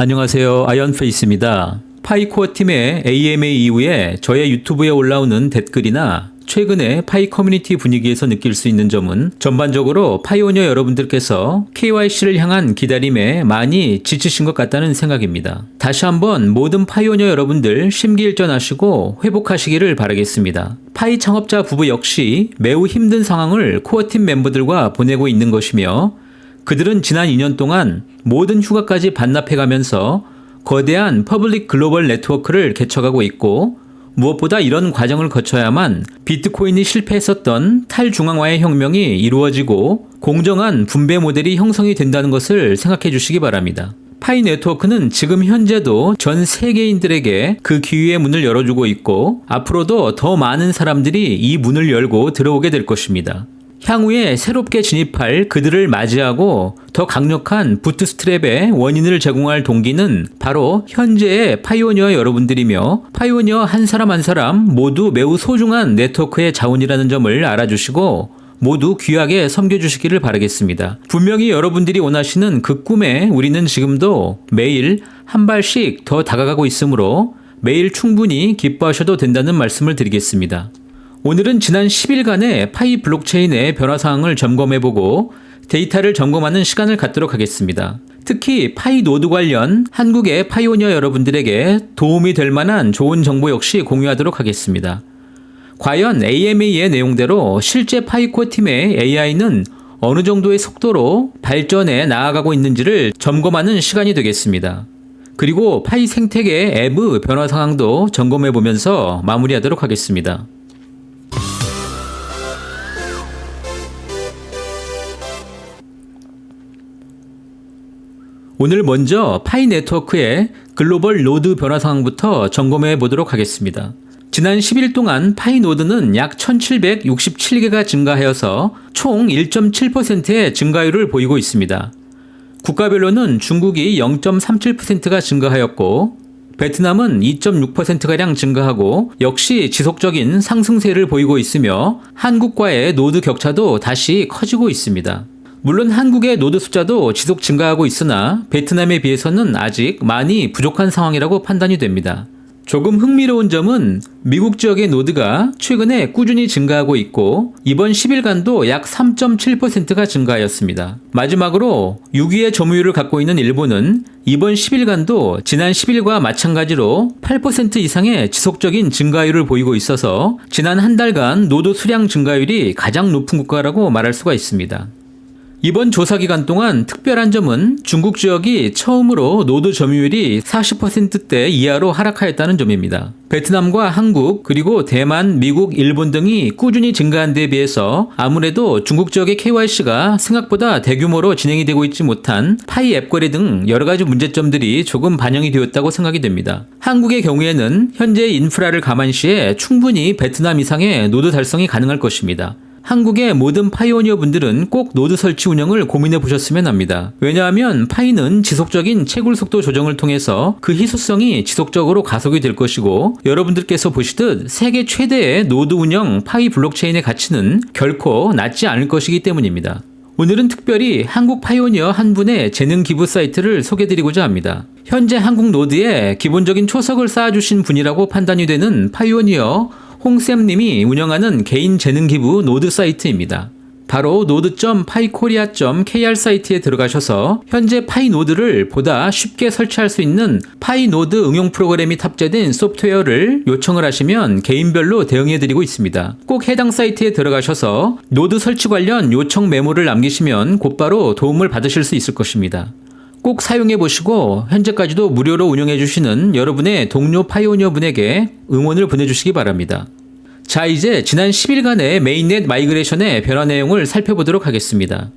안녕하세요. 아이언페이스입니다. 파이코어 팀의 AMA 이후에 저의 유튜브에 올라오는 댓글이나 최근에 파이 커뮤니티 분위기에서 느낄 수 있는 점은 전반적으로 파이오니어 여러분들께서 KYC를 향한 기다림에 많이 지치신 것 같다는 생각입니다. 다시 한번 모든 파이오니어 여러분들 심기일전하시고 회복하시기를 바라겠습니다. 파이 창업자 부부 역시 매우 힘든 상황을 코어팀 멤버들과 보내고 있는 것이며 그들은 지난 2년 동안 모든 휴가까지 반납해가면서 거대한 퍼블릭 글로벌 네트워크를 개척하고 있고 무엇보다 이런 과정을 거쳐야만 비트코인이 실패했었던 탈중앙화의 혁명이 이루어지고 공정한 분배 모델이 형성이 된다는 것을 생각해 주시기 바랍니다. 파이 네트워크는 지금 현재도 전 세계인들에게 그 기회의 문을 열어주고 있고 앞으로도 더 많은 사람들이 이 문을 열고 들어오게 될 것입니다. 향후에 새롭게 진입할 그들을 맞이하고 더 강력한 부트스트랩의 원인을 제공할 동기는 바로 현재의 파이오니어 여러분들이며 파이오니어 한 사람 한 사람 모두 매우 소중한 네트워크의 자원이라는 점을 알아주시고 모두 귀하게 섬겨주시기를 바라겠습니다. 분명히 여러분들이 원하시는 그 꿈에 우리는 지금도 매일 한 발씩 더 다가가고 있으므로 매일 충분히 기뻐하셔도 된다는 말씀을 드리겠습니다. 오늘은 지난 10일간의 파이 블록체인의 변화 사항을 점검해보고 데이터를 점검하는 시간을 갖도록 하겠습니다. 특히 파이 노드 관련 한국의 파이오니어 여러분들에게 도움이 될 만한 좋은 정보 역시 공유하도록 하겠습니다. 과연 AMA의 내용대로 실제 파이코 팀의 AI는 어느 정도의 속도로 발전해 나아가고 있는지를 점검하는 시간이 되겠습니다. 그리고 파이 생태계의 앱의 변화 상황도 점검해 보면서 마무리하도록 하겠습니다. 오늘 먼저 파이 네트워크의 글로벌 노드 변화 상황부터 점검해 보도록 하겠습니다. 지난 10일 동안 파이 노드는 약 1767개가 증가하여서 총 1.7%의 증가율을 보이고 있습니다. 국가별로는 중국이 0.37%가 증가하였고 베트남은 2.6%가량 증가하고 역시 지속적인 상승세를 보이고 있으며 한국과의 노드 격차도 다시 커지고 있습니다. 물론 한국의 노드 숫자도 지속 증가하고 있으나 베트남에 비해서는 아직 많이 부족한 상황이라고 판단이 됩니다. 조금 흥미로운 점은 미국 지역의 노드가 최근에 꾸준히 증가하고 있고 이번 10일간도 약 3.7%가 증가하였습니다. 마지막으로 6위의 점유율을 갖고 있는 일본은 이번 10일간도 지난 10일과 마찬가지로 8% 이상의 지속적인 증가율을 보이고 있어서 지난 한 달간 노드 수량 증가율이 가장 높은 국가라고 말할 수가 있습니다. 이번 조사 기간 동안 특별한 점은 중국 지역이 처음으로 노드 점유율이 40%대 이하로 하락하였다는 점입니다. 베트남과 한국, 그리고 대만, 미국, 일본 등이 꾸준히 증가한 데에 비해서 아무래도 중국 지역의 KYC가 생각보다 대규모로 진행이 되고 있지 못한 파이 앱 거래 등 여러 가지 문제점들이 조금 반영이 되었다고 생각이 됩니다. 한국의 경우에는 현재 인프라를 감안시해 충분히 베트남 이상의 노드 달성이 가능할 것입니다. 한국의 모든 파이오니어 분들은 꼭 노드 설치 운영을 고민해 보셨으면 합니다. 왜냐하면 파이는 지속적인 채굴 속도 조정을 통해서 그 희소성이 지속적으로 가속이 될 것이고 여러분들께서 보시듯 세계 최대의 노드 운영 파이 블록체인의 가치는 결코 낮지 않을 것이기 때문입니다. 오늘은 특별히 한국 파이오니어 한 분의 재능 기부 사이트를 소개드리고자 합니다. 현재 한국 노드에 기본적인 초석을 쌓아주신 분이라고 판단이 되는 파이오니어 홍쌤님이 운영하는 개인 재능 기부 노드 사이트입니다. 바로 노드.파이코리아.kr 사이트에 들어가셔서 현재 파이 노드를 보다 쉽게 설치할 수 있는 파이 노드 응용 프로그램이 탑재된 소프트웨어를 요청을 하시면 개인별로 대응해 드리고 있습니다. 꼭 해당 사이트에 들어가셔서 노드 설치 관련 요청 메모를 남기시면 곧바로 도움을 받으실 수 있을 것입니다. 꼭 사용해 보시고 현재까지도 무료로 운영해 주시는 여러분의 동료 파이오니어 분에게 응원을 보내주시기 바랍니다. 자, 이제 지난 10일간의 메인넷 마이그레이션의 변화 내용을 살펴보도록 하겠습니다.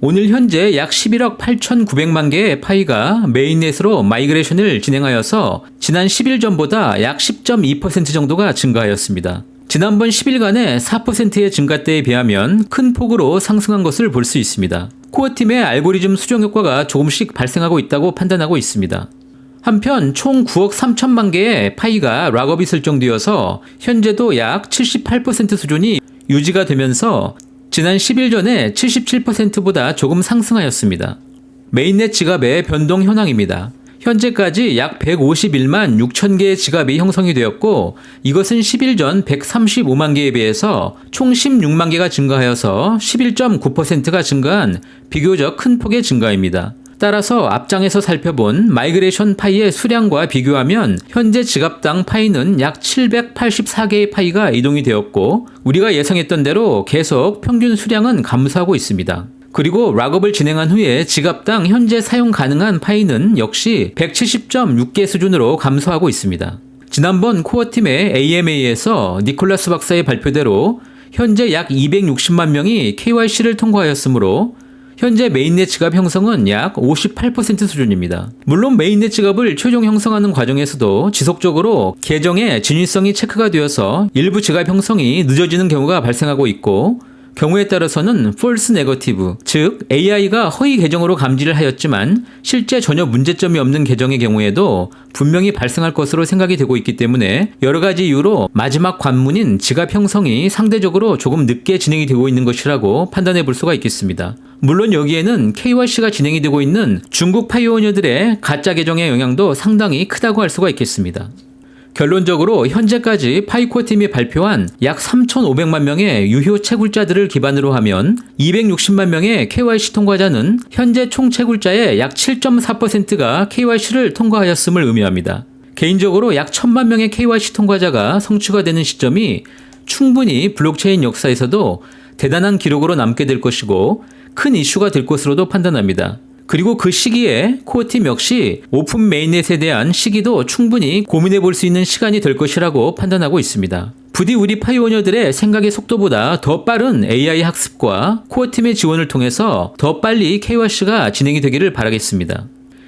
오늘 현재 약 11억 8,900만 개의 파이가 메인넷으로 마이그레이션을 진행하여서 지난 10일 전보다 약 10.2% 정도가 증가하였습니다. 지난번 10일간의 4%의 증가 때에 비하면 큰 폭으로 상승한 것을 볼 수 있습니다. 코어팀의 알고리즘 수정 효과가 조금씩 발생하고 있다고 판단하고 있습니다. 한편 총 9억 3천만 개의 파이가 락업이 설정되어서 현재도 약 78% 수준이 유지가 되면서 지난 10일 전에 77%보다 조금 상승하였습니다. 메인넷 지갑의 변동 현황입니다. 현재까지 약 151만 6천 개의 지갑이 형성이 되었고 이것은 10일 전 135만 개에 비해서 총 16만 개가 증가하여서 11.9%가 증가한 비교적 큰 폭의 증가입니다. 따라서 앞장에서 살펴본 마이그레이션 파이의 수량과 비교하면 현재 지갑당 파이는 약 784개의 파이가 이동이 되었고 우리가 예상했던 대로 계속 평균 수량은 감소하고 있습니다. 그리고 락업을 진행한 후에 지갑당 현재 사용 가능한 파이는 역시 170.6개 수준으로 감소하고 있습니다. 지난번 코어팀의 AMA에서 니콜라스 박사의 발표대로 현재 약 260만 명이 KYC를 통과하였으므로 현재 메인넷 지갑 형성은 약 58% 수준입니다. 물론 메인넷 지갑을 최종 형성하는 과정에서도 지속적으로 계정의 진위성이 체크가 되어서 일부 지갑 형성이 늦어지는 경우가 발생하고 있고 경우에 따라서는 false negative, 즉 AI가 허위 계정으로 감지를 하였지만 실제 전혀 문제점이 없는 계정의 경우에도 분명히 발생할 것으로 생각이 되고 있기 때문에 여러 가지 이유로 마지막 관문인 지갑 형성이 상대적으로 조금 늦게 진행이 되고 있는 것이라고 판단해 볼 수가 있겠습니다. 물론 여기에는 KYC가 진행이 되고 있는 중국 파이오니어들의 가짜 계정의 영향도 상당히 크다고 할 수가 있겠습니다. 결론적으로 현재까지 파이코 팀이 발표한 약 3,500만 명의 유효 채굴자들을 기반으로 하면 260만 명의 KYC 통과자는 현재 총 채굴자의 약 7.4%가 KYC를 통과하였음을 의미합니다. 개인적으로 약 1,000만 명의 KYC 통과자가 성취가 되는 시점이 충분히 블록체인 역사에서도 대단한 기록으로 남게 될 것이고 큰 이슈가 될 것으로도 판단합니다. 그리고 그 시기에 코어팀 역시 오픈 메인넷에 대한 시기도 충분히 고민해 볼 수 있는 시간이 될 것이라고 판단하고 있습니다. 부디 우리 파이오니어들의 생각의 속도보다 더 빠른 AI 학습과 코어팀의 지원을 통해서 더 빨리 KYC가 진행이 되기를 바라겠습니다.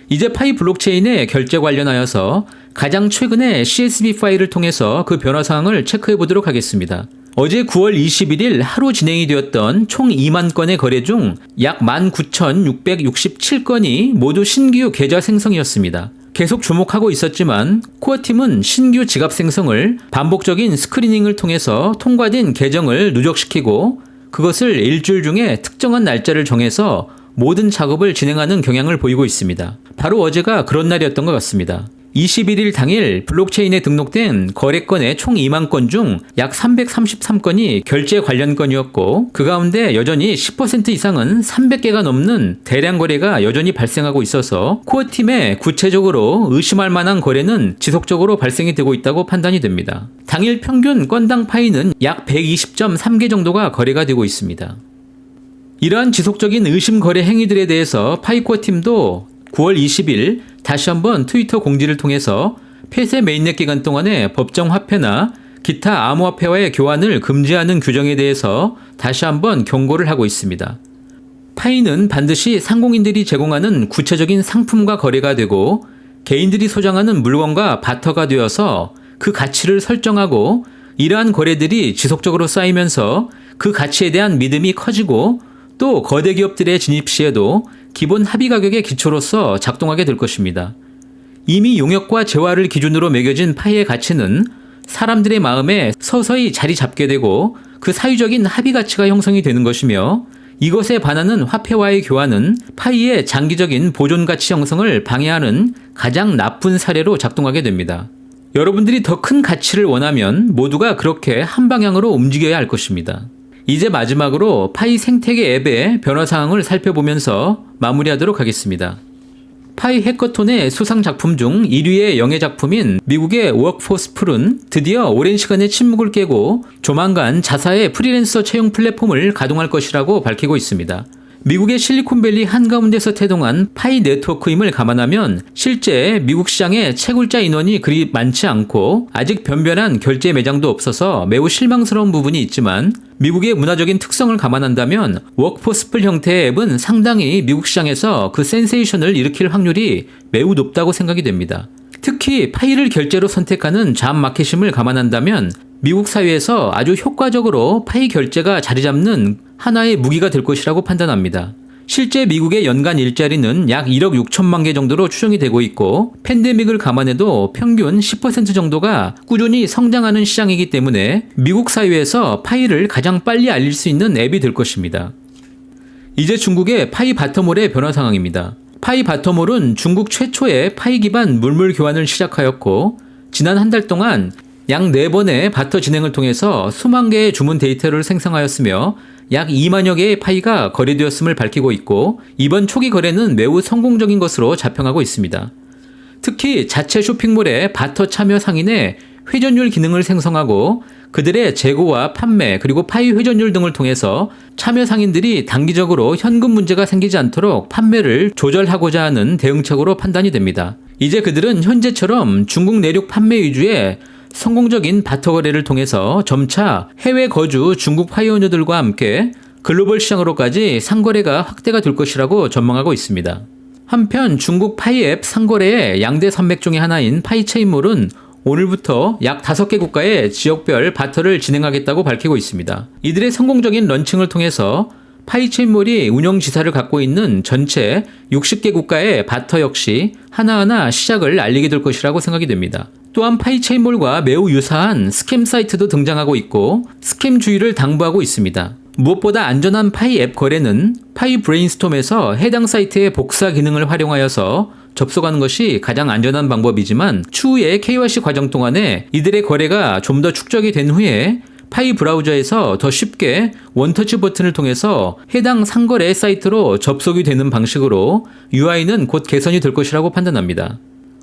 이제 파이 블록체인의 결제 관련하여서 가장 최근의 CSV 파일을 통해서 그 변화 사항을 체크해 보도록 하겠습니다. 어제 9월 21일 하루 진행이 되었던 총 2만 건의 거래 중 약 19,667건이 모두 신규 계좌 생성이었습니다. 계속 주목하고 있었지만 코어팀은 신규 지갑 생성을 반복적인 스크리닝을 통해서 통과된 계정을 누적시키고 그것을 일주일 중에 특정한 날짜를 정해서 모든 작업을 진행하는 경향을 보이고 있습니다. 바로 어제가 그런 날이었던 것 같습니다. 21일 당일 블록체인에 등록된 거래건의 총 2만 건 중 약 333건이 결제 관련 건이었고 그 가운데 여전히 10% 이상은 300개가 넘는 대량 거래가 여전히 발생하고 있어서 코어 팀에 구체적으로 의심할 만한 거래는 지속적으로 발생이 되고 있다고 판단이 됩니다. 당일 평균 건당 파이는 약 120.3개 정도가 거래가 되고 있습니다. 이러한 지속적인 의심 거래 행위들에 대해서 파이코어 팀도 9월 20일 다시 한번 트위터 공지를 통해서 폐쇄 메인넷 기간 동안에 법정 화폐나 기타 암호화폐와의 교환을 금지하는 규정에 대해서 다시 한번 경고를 하고 있습니다. 파이는 반드시 상공인들이 제공하는 구체적인 상품과 거래가 되고 개인들이 소장하는 물건과 바터가 되어서 그 가치를 설정하고 이러한 거래들이 지속적으로 쌓이면서 그 가치에 대한 믿음이 커지고 또 거대 기업들의 진입 시에도 기본 합의 가격의 기초로서 작동하게 될 것입니다. 이미 용역과 재화를 기준으로 매겨진 파이의 가치는 사람들의 마음에 서서히 자리 잡게 되고 그 사유적인 합의 가치가 형성이 되는 것이며 이것에 반하는 화폐와의 교환은 파이의 장기적인 보존 가치 형성을 방해하는 가장 나쁜 사례로 작동하게 됩니다. 여러분들이 더 큰 가치를 원하면 모두가 그렇게 한 방향으로 움직여야 할 것입니다. 이제 마지막으로 파이 생태계 앱의 변화 사항을 살펴보면서 마무리하도록 하겠습니다. 파이 해커톤의 수상 작품 중 1위의 영예 작품인 미국의 워크포스 풀은 드디어 오랜 시간의 침묵을 깨고 조만간 자사의 프리랜서 채용 플랫폼을 가동할 것이라고 밝히고 있습니다. 미국의 실리콘밸리 한가운데서 태동한 파이 네트워크임을 감안하면 실제 미국 시장에 채굴자 인원이 그리 많지 않고 아직 변변한 결제 매장도 없어서 매우 실망스러운 부분이 있지만 미국의 문화적인 특성을 감안한다면 워크포스풀 형태의 앱은 상당히 미국 시장에서 그 센세이션을 일으킬 확률이 매우 높다고 생각이 됩니다. 특히 파이를 결제로 선택하는 잠 마켓임을 감안한다면 미국 사회에서 아주 효과적으로 파이 결제가 자리 잡는 하나의 무기가 될 것이라고 판단합니다. 실제 미국의 연간 일자리는 약 1억 6천만 개 정도로 추정이 되고 있고 팬데믹을 감안해도 평균 10% 정도가 꾸준히 성장하는 시장이기 때문에 미국 사회에서 파이를 가장 빨리 알릴 수 있는 앱이 될 것입니다. 이제 중국의 파이 바텀홀의 변화 상황입니다. 파이 바텀홀은 중국 최초의 파이 기반 물물 교환을 시작하였고 지난 한 달 동안 약 4번의 바터 진행을 통해서 수만 개의 주문 데이터를 생성하였으며 약 2만여 개의 파이가 거래되었음을 밝히고 있고 이번 초기 거래는 매우 성공적인 것으로 자평하고 있습니다. 특히 자체 쇼핑몰의 바터 참여 상인의 회전율 기능을 생성하고 그들의 재고와 판매 그리고 파이 회전율 등을 통해서 참여 상인들이 단기적으로 현금 문제가 생기지 않도록 판매를 조절하고자 하는 대응책으로 판단이 됩니다. 이제 그들은 현재처럼 중국 내륙 판매 위주의 성공적인 바터 거래를 통해서 점차 해외 거주 중국 파이오니어들과 함께 글로벌 시장으로까지 상거래가 확대가 될 것이라고 전망하고 있습니다. 한편 중국 파이앱 상거래의 양대 산맥 중의 하나인 파이체인몰은 오늘부터 약 5개 국가의 지역별 바터를 진행하겠다고 밝히고 있습니다. 이들의 성공적인 런칭을 통해서 파이체인몰이 운영 지사를 갖고 있는 전체 60개 국가의 바터 역시 하나하나 시작을 알리게 될 것이라고 생각이 됩니다. 또한 파이체인몰과 매우 유사한 스캠 사이트도 등장하고 있고 스캠 주의를 당부하고 있습니다. 무엇보다 안전한 파이 앱 거래는 파이 브레인스톰에서 해당 사이트의 복사 기능을 활용하여서 접속하는 것이 가장 안전한 방법이지만 추후에 KYC 과정 동안에 이들의 거래가 좀 더 축적이 된 후에 파이 브라우저에서 더 쉽게 원터치 버튼을 통해서 해당 상거래 사이트로 접속이 되는 방식으로 UI는 곧 개선이 될 것이라고 판단합니다.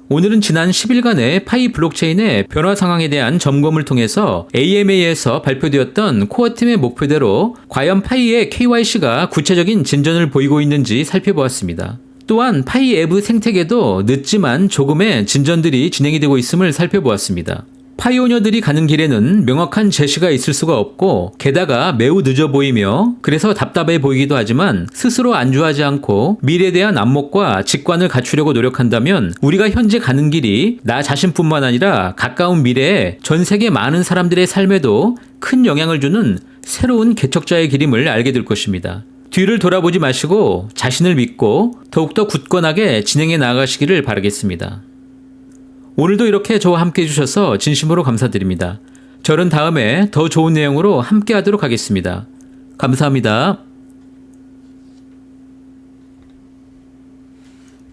오늘은 지난 10일간의 파이 블록체인의 변화 상황에 대한 점검을 통해서 AMA에서 발표되었던 코어 팀의 목표대로 과연 파이의 KYC가 구체적인 진전을 보이고 있는지 살펴보았습니다. 또한 파이 앱 생태계도 늦지만 조금의 진전들이 진행이 되고 있음을 살펴보았습니다. 파이오니어들이 가는 길에는 명확한 제시가 있을 수가 없고 게다가 매우 늦어 보이며 그래서 답답해 보이기도 하지만 스스로 안주하지 않고 미래에 대한 안목과 직관을 갖추려고 노력한다면 우리가 현재 가는 길이 나 자신뿐만 아니라 가까운 미래에 전 세계 많은 사람들의 삶에도 큰 영향을 주는 새로운 개척자의 길임을 알게 될 것입니다. 뒤를 돌아보지 마시고 자신을 믿고 더욱더 굳건하게 진행해 나가시기를 바라겠습니다. 오늘도 이렇게 저와 함께 해주셔서 진심으로 감사드립니다. 저는 다음에 더 좋은 내용으로 함께 하도록 하겠습니다. 감사합니다.